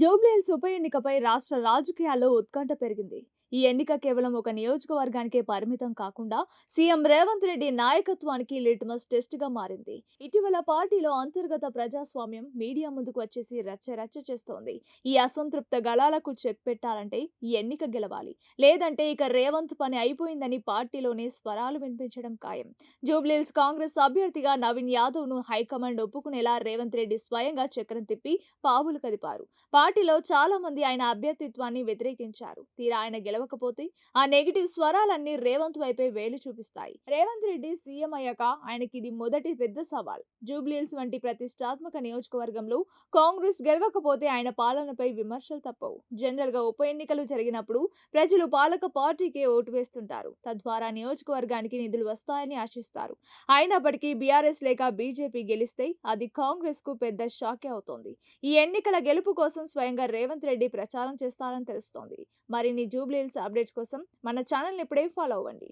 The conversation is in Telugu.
జూబ్లీహిల్స్ ఉప ఎన్నికపై రాష్ట్ర రాజకీయాల్లో ఉత్కంఠ పెరిగింది. ఈ ఎన్నిక కేవలం ఒక నియోజకవర్గానికే పరిమితం కాకుండా సీఎం రేవంత్ రెడ్డి నాయకత్వానికి లిట్మస్ టెస్ట్గా మారింది. ఇటీవల పార్టీలో అంతర్గత ప్రజాస్వామ్యం మీడియా ముందుకు వచ్చేసి రచ్చ రచ్చ చేస్తోంది. ఈ అసంతృప్త గళాలకు చెక్ పెట్టాలంటే ఈ ఎన్నిక గెలవాలి. లేదంటే ఇక రేవంత్ పని అయిపోయిందని పార్టీలోనే స్వరాలు వినిపించడం ఖాయం. జూబ్లీహిల్స్ కాంగ్రెస్ అభ్యర్థిగా నవీన్ యాదవ్ను హైకమాండ్ ఒప్పుకునేలా రేవంత్ రెడ్డి స్వయంగా చక్రం తిప్పి పావులు కదిపారు. పార్టీలో చాలా మంది ఆయన అభ్యర్థిత్వాన్ని వ్యతిరేకించారు. తీరా ఆయన గెలవ గెలవకపోతే ఆ నెగిటివ్ స్వరాలన్నీ రేవంత్ వైపే వేలు చూపిస్తాయి. రేవంత్ రెడ్డి సీఎం అయ్యాక ఆయనకి ఇది మొదటి పెద్ద సవాల్. జూబ్లీహిల్స్ వంటి ప్రతిష్టాత్మక నియోజకవర్గంలో కాంగ్రెస్ గెలవకపోతే ఆయన పాలనపై విమర్శలు తప్పవు. జనరల్గా ఉప ఎన్నికలు జరిగినప్పుడు ప్రజలు పాలక పార్టీకే ఓటు వేస్తుంటారు. తద్వారా నియోజకవర్గానికి నిధులు వస్తాయని ఆశిస్తారు. అయినప్పటికీ బీఆర్ఎస్ లేక బీజేపీ గెలిస్తే అది కాంగ్రెస్కు పెద్ద షాకే అవుతోంది. ఈ ఎన్నికల గెలుపు కోసం స్వయంగా రేవంత్ రెడ్డి ప్రచారం చేస్తారని తెలుస్తోంది. మరిన్ని జూబ్లీహిల్స్ అప్డేట్స్ కోసం మన ఛానల్ని ఇప్పుడే ఫాలో అవ్వండి.